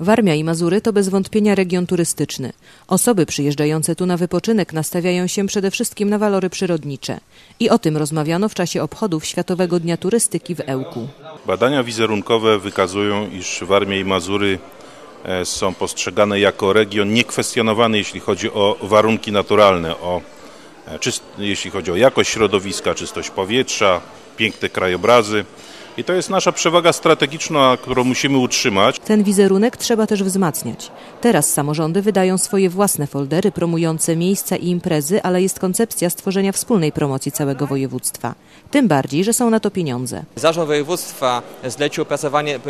Warmia i Mazury to bez wątpienia region turystyczny. Osoby przyjeżdżające tu na wypoczynek nastawiają się przede wszystkim na walory przyrodnicze. I o tym rozmawiano w czasie obchodów Światowego Dnia Turystyki w Ełku. Badania wizerunkowe wykazują, iż Warmia i Mazury e, są postrzegane jako region niekwestionowany, jeśli chodzi o warunki naturalne, o, e, jeśli chodzi o jakość środowiska, czystość powietrza, piękne krajobrazy. I to jest nasza przewaga strategiczna, którą musimy utrzymać. Ten wizerunek trzeba też wzmacniać. Teraz samorządy wydają swoje własne foldery promujące miejsca i imprezy, ale jest koncepcja stworzenia wspólnej promocji całego województwa. Tym bardziej, że są na to pieniądze. Zarząd województwa zlecił opracowanie y,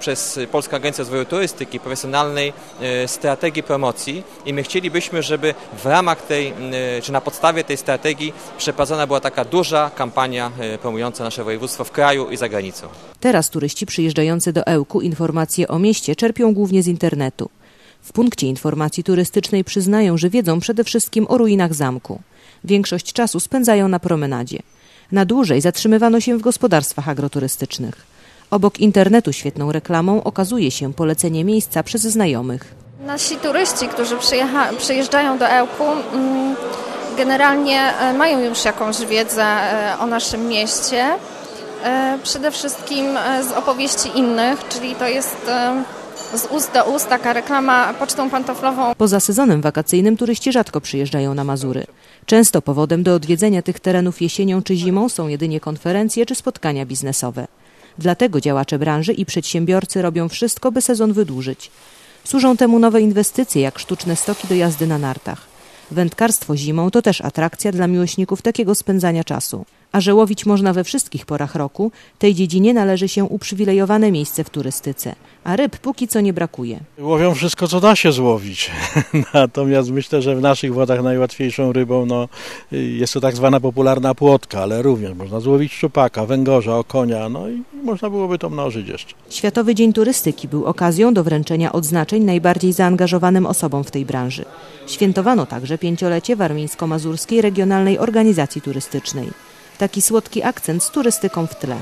przez Polską Agencję Rozwoju Turystyki profesjonalnej y, strategii promocji i my chcielibyśmy, żeby w ramach tej, y, czy na podstawie tej strategii przeprowadzona była taka duża kampania promująca nasze województwo w kraju i za granicą. Teraz turyści przyjeżdżający do Ełku informacje o mieście czerpią głównie z internetu. W punkcie informacji turystycznej przyznają, że wiedzą przede wszystkim o ruinach zamku. Większość czasu spędzają na promenadzie. Na dłużej zatrzymywano się w gospodarstwach agroturystycznych. Obok internetu świetną reklamą okazuje się polecenie miejsca przez znajomych. Nasi turyści, którzy przyjeżdżają do Ełku, mm, generalnie e, mają już jakąś wiedzę e, o naszym mieście. E, przede wszystkim z opowieści innych, czyli to jest z ust do ust taka reklama pocztą pantoflową. Poza sezonem wakacyjnym turyści rzadko przyjeżdżają na Mazury. Często powodem do odwiedzenia tych terenów jesienią czy zimą są jedynie konferencje czy spotkania biznesowe. Dlatego działacze branży i przedsiębiorcy robią wszystko, by sezon wydłużyć. Służą temu nowe inwestycje, jak sztuczne stoki do jazdy na nartach. Wędkarstwo zimą to też atrakcja dla miłośników takiego spędzania czasu. A że łowić można we wszystkich porach roku, tej dziedzinie należy się uprzywilejowane miejsce w turystyce, a ryb póki co nie brakuje. Łowią wszystko, co da się złowić. Natomiast myślę, że w naszych wodach najłatwiejszą rybą no, jest to tak zwana popularna płotka, ale również można złowić szczupaka, węgorza, okonia, no i można byłoby to mnożyć jeszcze. Światowy Dzień Turystyki był okazją do wręczenia odznaczeń najbardziej zaangażowanym osobom w tej branży. Świętowano także pięciolecie Warmińsko-Mazurskiej Regionalnej Organizacji Turystycznej. Taki słodki akcent z turystyką w tle.